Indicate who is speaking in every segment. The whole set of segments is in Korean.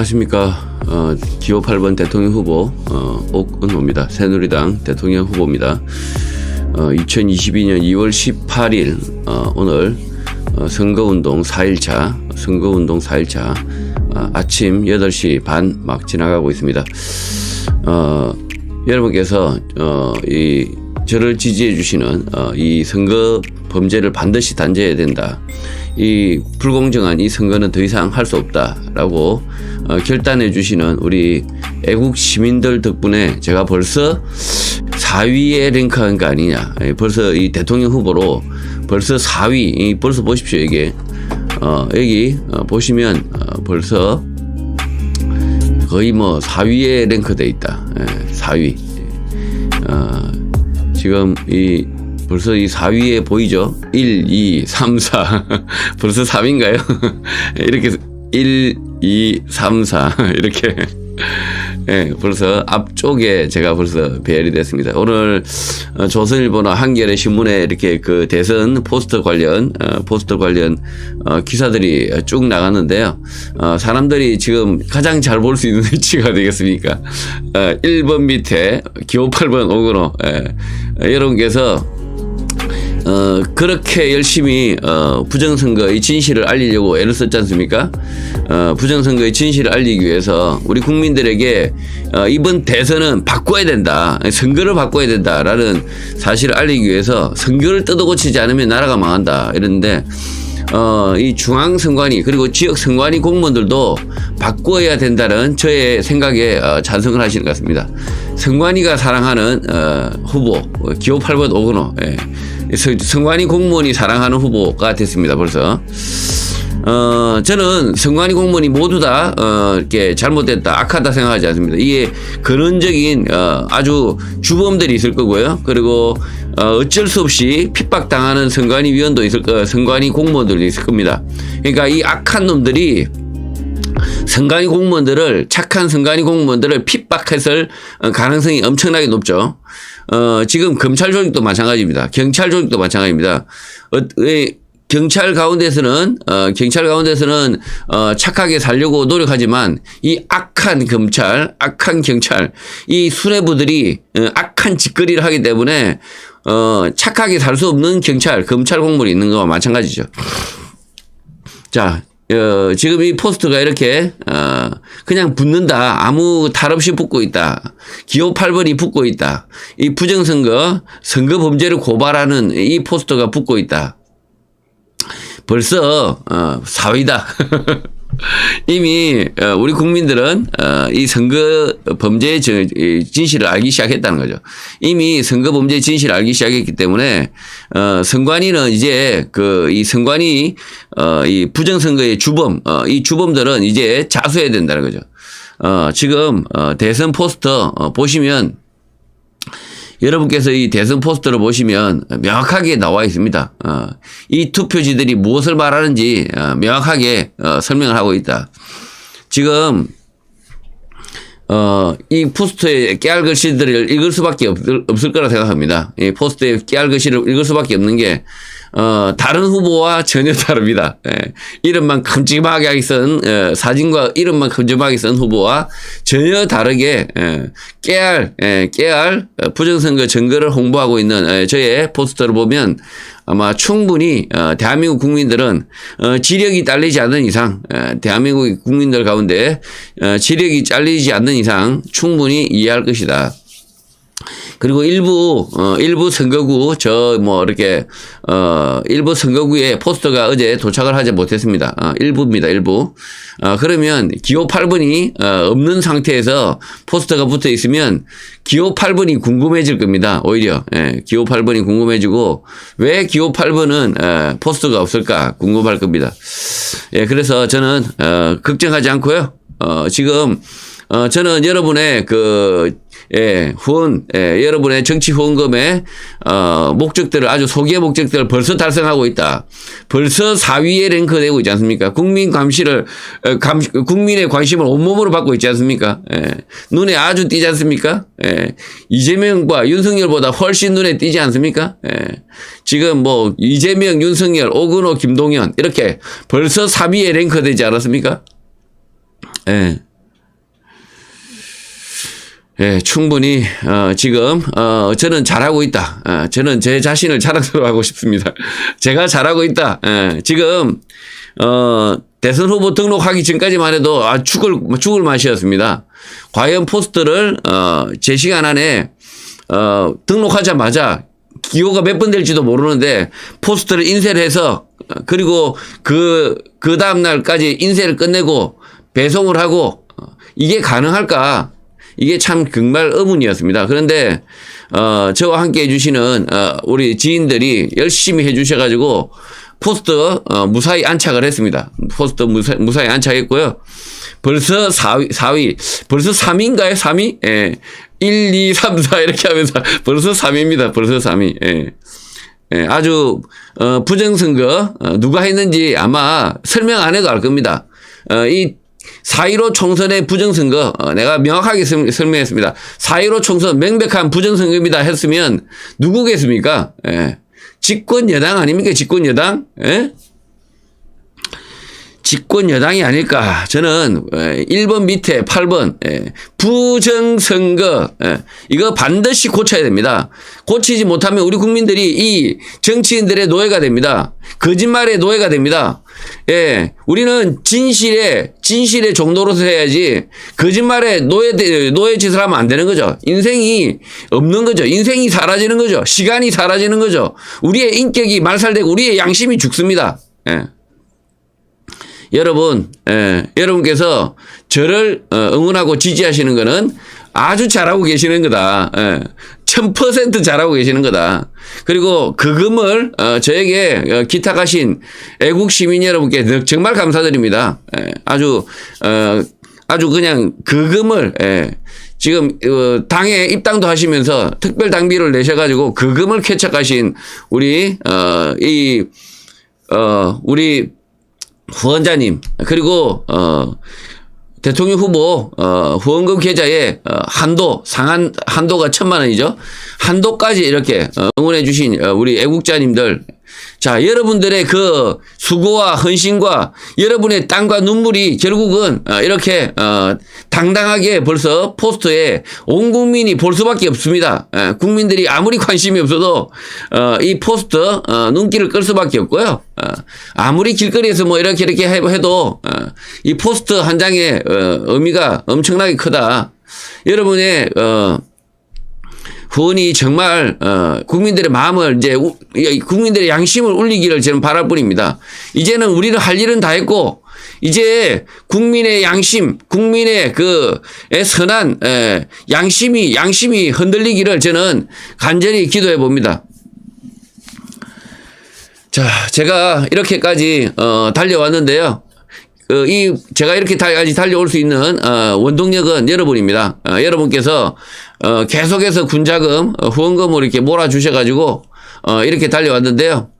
Speaker 1: 안녕하십니까. 어, 기호 8번 대통령 후보 어, 옥은호입니다. 새누리당 대통령 후보입니다. 어, 2022년 2월 18일 어, 오늘 어, 선거운동 4일차 선거운동 4일차 어, 아침 8시 반 막 지나가고 있습니다. 어, 여러분께서 어, 이 저를 지지해 주시는 어, 이 선거 범죄를 반드시 단죄해야 된다. 이 불공정한 이 선거는 더 이상 할 수 없다라고 어, 결단해 주시는 우리 애국 시민들 덕분에 제가 벌써 4위에 랭크한 거 아니냐. 예, 벌써 이 대통령 후보로 벌써 4위. 이 벌써 보십시오 이게 어, 여기 어, 보시면 어, 벌써 거의 뭐 4위에 랭크돼 있다. 예, 4위. 어, 지금 이 벌써 이 4위에 보이죠? 1, 2, 3, 4. 벌써 3위인가요? 이렇게 1, 2, 3, 4. 이렇게. 예, 벌써 앞쪽에 제가 벌써 배열이 됐습니다. 오늘 어, 조선일보나 한겨레 신문에 이렇게 그 대선 포스터 관련 어, 포스터 관련 어, 기사들이 쭉 나갔는데요. 어, 사람들이 지금 가장 잘 볼 수 있는 위치가 되겠습니까? 어, 1번 밑에 기호 8번 오건호 예, 어, 여러분께서 어, 그렇게 열심히, 어, 부정선거의 진실을 알리려고 애를 썼지 않습니까? 어, 부정선거의 진실을 알리기 위해서 우리 국민들에게, 어, 이번 대선은 바꿔야 된다. 선거를 바꿔야 된다라는 사실을 알리기 위해서 선거를 뜯어고치지 않으면 나라가 망한다. 이랬는데, 어, 이 중앙 선관위 그리고 지역 선관위 공무원들도 바꿔야 된다는 저의 생각에 어, 찬성을 하시는 것 같습니다. 선관위가 사랑하는 어, 후보 어, 기호 8번 오건호 예. 서- 선관위 공무원이 사랑하는 후보가 됐습니다. 벌써. 어, 저는 선관위 공무원이 모두 다, 어, 이렇게 잘못됐다, 악하다 생각하지 않습니다. 이게 근원적인, 어, 아주 주범들이 있을 거고요. 그리고, 어, 어쩔 수 없이 핍박당하는 선관위 위원도 있을 거, 선관위 공무원들도 있을 겁니다. 그러니까 이 악한 놈들이 선관위 공무원들을 착한 선관위 공무원들을 핍박했을 어, 가능성이 엄청나게 높죠. 어, 지금 검찰 조직도 마찬가지입니다. 경찰 조직도 마찬가지입니다. 어, 왜 경찰 가운데서는 어, 경찰 가운데서는 어, 착하게 살려고 노력하지만 이 악한 검찰, 악한 경찰, 이 수뇌부들이 어, 악한 짓거리를 하기 때문에 어, 착하게 살 수 없는 경찰, 검찰 공무원이 있는 거와 마찬가지죠. 자, 어, 지금 이 포스트가 이렇게, 어, 그냥 붙는다. 아무 탈 없이 붙고 있다. 기호 8번이 붙고 있다. 이 부정선거, 선거 범죄를 고발하는 이 포스터가 붙고 있다. 벌써, 어, 사위다. 이미, 어, 우리 국민들은, 어, 이 선거 범죄의 진실을 알기 시작했다는 거죠. 이미 선거 범죄의 진실을 알기 시작했기 때문에, 어, 선관위는 이제 그, 이 선관위, 어, 이 부정선거의 주범, 어, 이 주범들은 이제 자수해야 된다는 거죠. 어, 지금, 어, 대선 포스터, 어, 보시면, 여러분께서 이 대선 포스터를 보시면 명확하게 나와 있습니다. 어, 이 투표지들이 무엇을 말하는지 어, 명확하게 어, 설명을 하고 있다. 지금 어, 이 포스터의 깨알 글씨들을 읽을 수밖에 없, 없을 거라 생각합니다. 이 포스터의 깨알 글씨를 읽을 수밖에 없는 게, 어, 다른 후보와 전혀 다릅니다. 예. 이름만 큼직하게 쓴, 어, 사진과 이름만 큼직하게 쓴 후보와 전혀 다르게, 예, 깨알, 예, 깨알, 어, 부정선거 증거를 홍보하고 있는, 예, 저의 포스터를 보면 아마 충분히 어, 대한민국 국민들은 어, 지력이 딸리지 않는 이상 어, 대한민국 국민들 가운데 어, 지력이 잘리지 않는 이상 충분히 이해할 것이다. 그리고 일부 어 일부 선거구 저 뭐 이렇게 어 일부 선거구에 포스터가 어제 도착을 하지 못했습니다. 어 일부입니다. 일부. 어 그러면 기호 8번이 어 없는 상태에서 포스터가 붙어 있으면 기호 8번이 궁금해질 겁니다. 오히려 예, 기호 8번이 궁금해지고 왜 기호 8번은 어 포스터가 없을까 궁금할 겁니다. 예, 그래서 저는 어 걱정하지 않고요. 어 지금 어, 저는 여러분의 그, 예, 후원, 예, 여러분의 정치 후원금의, 어, 목적들을 아주 소기의 목적들을 벌써 달성하고 있다. 벌써 4위에 랭크되고 있지 않습니까? 국민 감시를, 어, 감, 국민의 관심을 온몸으로 받고 있지 않습니까? 예, 눈에 아주 띄지 않습니까? 예, 이재명과 윤석열보다 훨씬 눈에 띄지 않습니까? 예, 지금 뭐, 이재명, 윤석열, 오근호, 김동연, 이렇게 벌써 3위에 랭크되지 않았습니까? 예. 예, 충분히 어, 지금 어, 저는 잘하고 있다. 어, 저는 제 자신을 자랑스러워하고 싶습니다. 제가 잘하고 있다. 예, 지금 어, 대선 후보 등록하기 전까지만 해도 아, 죽을 죽을 맛이었습니다. 과연 포스트를 어, 제 시간 안에 어, 등록하자마자 기호가 몇 번 될지도 모르는데 포스트를 인쇄를 해서 어, 그리고 그, 그 다음 날까지 인쇄를 끝내고 배송을 하고 어, 이게 가능할까? 이게 참 정말 의문이었습니다. 그런데, 어, 저와 함께 해주시는, 어, 우리 지인들이 열심히 해주셔가지고 포스트, 어, 무사히 안착을 했습니다. 포스트 무사, 무사히 안착했고요. 벌써 4위, 4위, 벌써 3위인가요? 3위? 예. 1, 2, 3, 4 이렇게 하면서 벌써 3위입니다. 벌써 3위. 예. 예, 아주 어, 부정선거 어, 누가 했는지 아마 설명 안 해도 알 겁니다. 어, 이 4.15 총선의 부정선거 어, 내가 명확하게 설- 설명했습니다. 4.15 총선 명백한 부정선거입니다 했으면 누구겠습니까? 예. 집권 여당 아닙니까? 집권 여당? 예? 집권 여당이 아닐까. 저는 1번 밑에 8번 부정선거 예, 이거 반드시 고쳐야 됩니다. 고치지 못하면 우리 국민들이 이 정치인들의 노예가 됩니다. 거짓말의 노예가 됩니다. 예, 우리는 진실의 진실의 종로로서 해야지 거짓말의 노예 노예 짓을 하면 안 되는 거죠. 인생이 없는 거죠. 인생이 사라지는 거죠. 시간이 사라지는 거죠. 우리의 인격이 말살되고 우리의 양심이 죽습니다. 예. 여러분, 예, 여러분께서 저를 어, 응원하고 지지하시는 거는 아주 잘하고 계시는 거다. 예, 1000% 잘하고 계시는 거다. 그리고 그 금을 어, 저에게 어, 기탁하신 애국 시민 여러분께 너- 정말 감사드립니다. 예, 아주 어, 아주 그냥 그 금을 예, 지금 어, 당에 입당도 하시면서 특별 당비를 내셔가지고 그 금을 쾌척하신 우리 어, 이 어, 우리 후원자님 그리고 어 대통령 후보 어 후원금 계좌에 어, 한도 상한 한도가 천만 원이죠. 한도까지 이렇게 어, 응원해 주신 어, 우리 애국자님들 자 여러분들의 그 수고와 헌신과 여러분의 땀과 눈물이 결국은 어, 이렇게 어, 당당하게 벌써 포스터에 온 국민이 볼 수밖에 없습니다. 예, 국민들이 아무리 관심이 없어도 어, 이 포스터 어, 눈길을 끌 수밖에 없고요. 어, 아무리 길거리에서 뭐 이렇게 이렇게 해- 해도 어, 이 포스터 한 장의 어, 의미가 엄청나게 크다. 여러분의 어, 후원이 정말 어, 국민들의 마음을 이제 국민들의 양심을 울리기를 저는 바랄 뿐입니다. 이제는 우리는 할 일은 다 했고 이제 국민의 양심, 국민의 그 에, 선한 에, 양심이 양심이 흔들리기를 저는 간절히 기도해 봅니다. 자, 제가 이렇게까지 어, 달려왔는데요. 어, 이 제가 이렇게까지 달려올 수 있는 어, 원동력은 여러분입니다. 어, 여러분께서 어, 계속해서 군자금, 어, 후원금을 이렇게 몰아주셔가지고 어, 이렇게 달려왔는데요.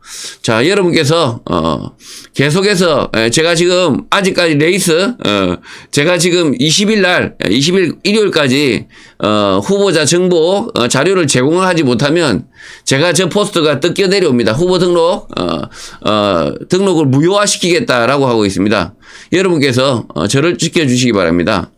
Speaker 1: 자, 여러분께서 어, 계속해서 에, 제가 지금 아직까지 레이스 어, 제가 지금 20일 날 20일 일요일까지 어, 후보자 정보 어, 자료를 제공을 하지 못하면 제가 저 포스트가 뜯겨 내려옵니다. 후보 등록 어, 어, 등록을 무효화시키겠다라고 하고 있습니다. 여러분께서 어, 저를 지켜주시기 바랍니다.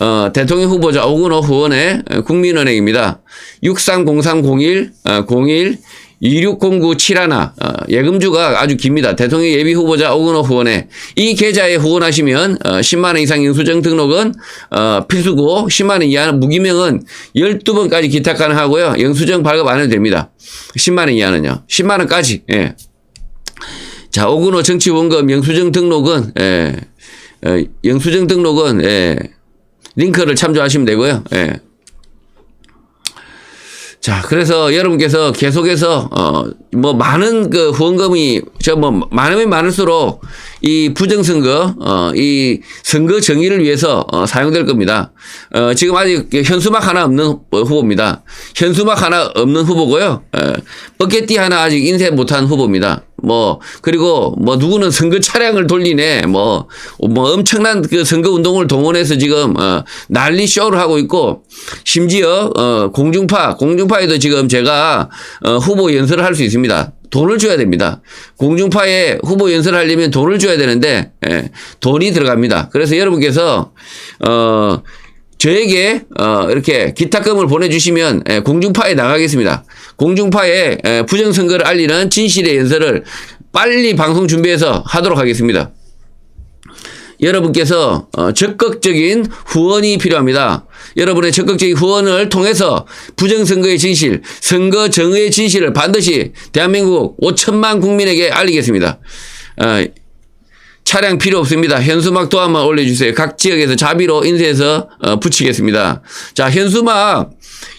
Speaker 1: 어, 대통령 후보자 오근호 후원의 어, 국민은행입니다. 630301 어, 01 260971 어, 예금주가 아주 깁니다. 대통령 예비 후보자 오근호 후원에 이 계좌에 후원하시면 어, 10만 원 이상 영수증 등록은 어, 필수고 10만 원 이하는 무기명은 12번까지 기탁 가능하고요. 영수증 발급 안 해도 됩니다. 10만 원 이하는요. 10만 원까지. 예. 자, 오근호 정치 원금 영수증 등록은 예. 어, 영수증 등록은 예. 링크를 참조하시면 되고요. 예. 자, 그래서 여러분께서 계속해서 어 뭐 많은 그 후원금이 저 뭐 많으면 많을수록 이 부정선거 어 이 선거 정의를 위해서 어 사용될 겁니다. 어 지금 아직 현수막 하나 없는 후보입니다. 현수막 하나 없는 후보고요. 에, 버켓띠 하나 아직 인쇄 못한 후보입니다. 뭐 그리고 뭐 누구는 선거 차량을 돌리네 뭐 뭐 엄청난 그 선거 운동을 동원해서 지금 어 난리 쇼를 하고 있고 심지어 어 공중파 공중파에도 지금 제가 어 후보 연설을 할 수 있습니다. 돈을 줘야 됩니다. 공중파에 후보 연설하려면 돈을 줘야 되는데 예, 돈이 들어갑니다. 그래서 여러분께서 어 저에게 어 이렇게 기타금을 보내주시면 예, 공중파에 나가겠습니다. 공중파에 예, 부정선거를 알리는 진실의 연설을 빨리 방송 준비해서 하도록 하겠습니다. 여러분께서 어, 적극적인 후원이 필요합니다. 여러분의 적극적인 후원을 통해서 부정선거의 진실, 선거 정의의 진실을 반드시 대한민국 5천만 국민에게 알리겠습니다. 어, 차량 필요 없습니다. 현수막 또 한번 올려주세요. 각 지역에서 자비로 인쇄해서 어, 붙이겠습니다. 자, 현수막,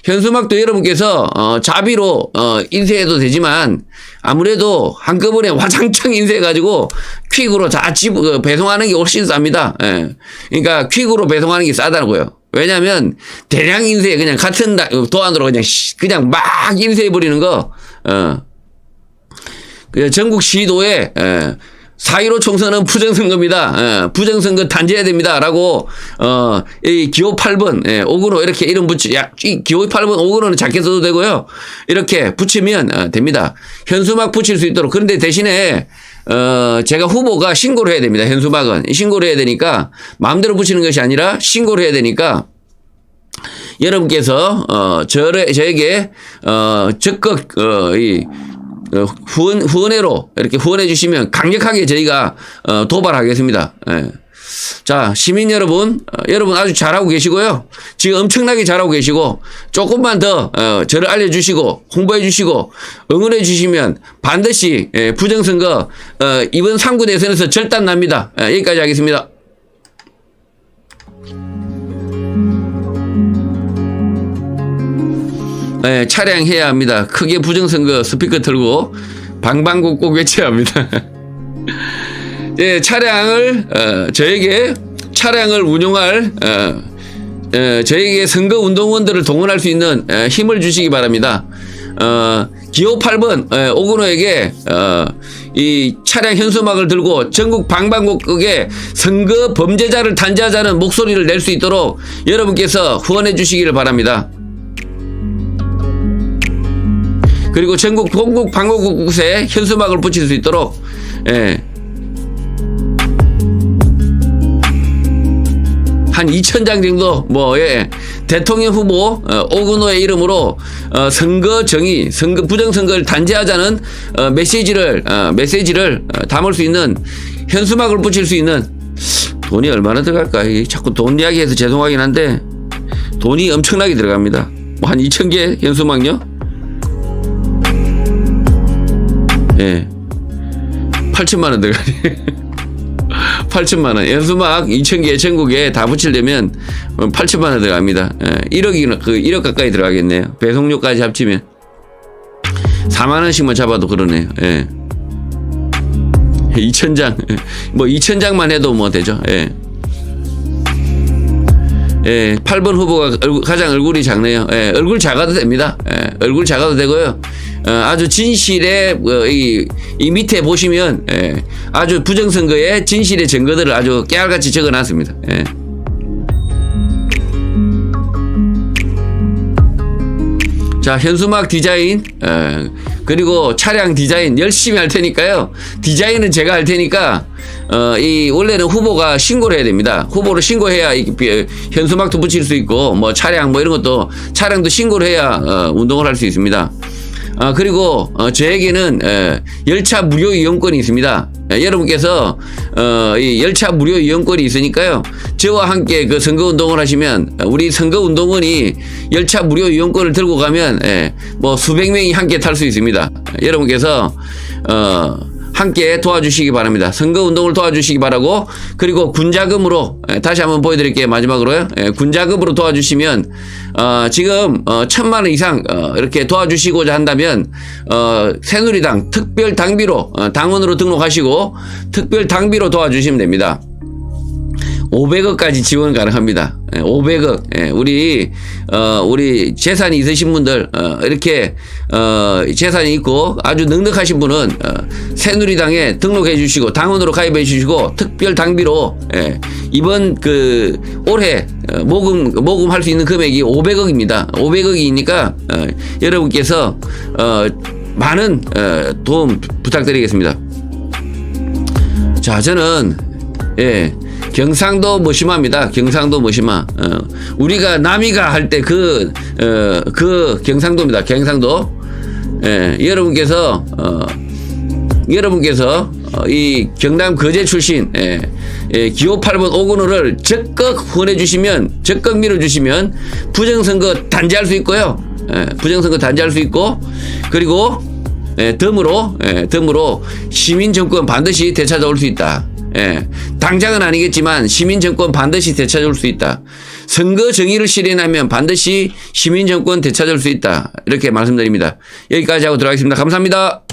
Speaker 1: 현수막도 여러분께서 어, 자비로 어, 인쇄해도 되지만 아무래도 한꺼번에 와장창 인쇄해가지고 퀵으로 다 집, 어, 배송하는 게 훨씬 쌉니다. 예. 그러니까 퀵으로 배송하는 게 싸다고요. 왜냐면 대량 인쇄 그냥 같은 다- 도안으로 그냥 씨- 그냥 막 인쇄해 버리는 거 어. 그 전국 시도에 에, 4.15 총선은 부정선거입니다. 에, 부정선거 단죄해야 됩니다. 라고, 어, 이 기호 8번, 예, 오근호 이렇게 이름 붙이, 야, 이 기호 8번 오근호는 작게 써도 되고요. 이렇게 붙이면, 어, 됩니다. 현수막 붙일 수 있도록. 그런데 대신에, 어, 제가 후보가 신고를 해야 됩니다. 현수막은. 신고를 해야 되니까, 마음대로 붙이는 것이 아니라 신고를 해야 되니까, 여러분께서 어 저를 저에게 어 적극 어이 어, 후원 후원회로 이렇게 후원해 주시면 강력하게 저희가 어 도발하겠습니다. 예. 자 시민 여러분 어, 여러분 아주 잘하고 계시고요. 지금 엄청나게 잘하고 계시고 조금만 더 어, 저를 알려주시고 홍보해 주시고 응원해 주시면 반드시 예, 부정선거 어, 이번 3구 대선에서 절단 납니다. 예, 여기까지 하겠습니다. 예, 차량해야 합니다. 크게 부정선거 스피커 틀고 방방곡 곡 외쳐야 합니다. 예, 차량을 어, 저에게 차량을 운용할 어, 어, 저에게 선거 운동원들을 동원할 수 있는 어, 힘을 주시기 바랍니다. 어, 기호 8번 어, 오근호에게 어, 이 차량 현수막을 들고 전국 방방곡곡에 선거 범죄자를 단죄하자는 목소리를 낼 수 있도록 여러분께서 후원해 주시기를 바랍니다. 그리고 전국 본국 방어국곳에 현수막을 붙일 수 있도록 예. 한 2,000장 정도 뭐 예. 대통령 후보 어, 오근호의 이름으로 어, 선거 정의, 선거 부정 선거를 단죄하자는 어, 메시지를 어, 메시지를 어, 담을 수 있는 현수막을 붙일 수 있는 돈이 얼마나 들어갈까? 자꾸 돈 이야기해서 죄송하긴 한데 돈이 엄청나게 들어갑니다. 뭐 한 2,000개 현수막요? 예. 8천만 원 들어가네. 8천만 원. 연수막 2천 개 전국에 다 붙이려면 8천만 원 들어갑니다. 예. 1억이나 그 1억 가까이 들어가겠네요. 배송료까지 합치면 4만 원씩만 잡아도 그러네요. 예. 2천장. 뭐 2천장만 해도 뭐 되죠. 예. 예, 8번 후보가 얼굴- 가장 얼굴이 작네요. 예, 얼굴 작아도 됩니다. 예, 얼굴 작아도 되고요. 어, 아주 진실의 어, 이, 이 밑에 보시면 예, 아주 부정선거의 진실의 증거들을 아주 깨알같이 적어놨습니다. 예. 자 현수막 디자인 에, 그리고 차량 디자인 열심히 할 테니까요 디자인은 제가 할 테니까 어, 이 원래는 후보가 신고를 해야 됩니다 후보를 신고해야 이 비- 현수막도 붙일 수 있고 뭐 차량 뭐 이런 것도 차량도 신고를 해야 어, 운동을 할 수 있습니다 아, 그리고, 어, 저에게는, 에, 열차 무료 이용권이 있습니다. 에, 여러분께서, 어, 이 열차 무료 이용권이 있으니까요. 저와 함께 그 선거 운동을 하시면, 어, 우리 선거 운동원이 열차 무료 이용권을 들고 가면, 에, 뭐 수백 명이 함께 탈 수 있습니다. 에, 여러분께서, 어, 함께 도와주시기 바랍니다. 선거 운동을 도와주시기 바라고 그리고 군자금으로 예, 다시 한번 보여드릴게요. 마지막으로요. 예, 군자금으로 도와주시면 어, 지금 어, 천만 원 이상 어, 이렇게 도와주시고자 한다면 어, 새누리당 특별 당비로 어, 당원으로 등록하시고 특별 당비로 도와주시면 됩니다. 500억까지 지원 가능합니다. 예, 500억. 예, 우리 어 우리 재산이 있으신 분들 어 이렇게 어 재산이 있고 아주 넉넉하신 분은 어 새누리당에 등록해 주시고 당원으로 가입해 주시고 특별 당비로 예, 이번 그 올해 어, 모금 모금할 수 있는 금액이 500억입니다. 500억이니까 어, 여러분께서 어 많은 어, 도움 부탁드리겠습니다. 자, 저는 예, 경상도 머시마입니다. 경상도 머시마. 어, 우리가 남이가 할 때 그 어, 그 경상도입니다. 경상도. 예, 여러분께서 어, 여러분께서 어, 이 경남 거제 출신 예, 예, 기호 8번 오건호를 적극 후원해 주시면 적극 밀어 주시면 부정선거 단지할 수 있고요. 예, 부정선거 단지할 수 있고 그리고 예, 덤으로 예, 덤으로 시민 정권 반드시 되찾아올 수 있다. 예, 당장은 아니겠지만 시민 정권 반드시 되찾아올 수 있다. 선거 정의를 실현하면 반드시 시민 정권 되찾아올 수 있다. 이렇게 말씀드립니다. 여기까지 하고 들어가겠습니다. 감사합니다.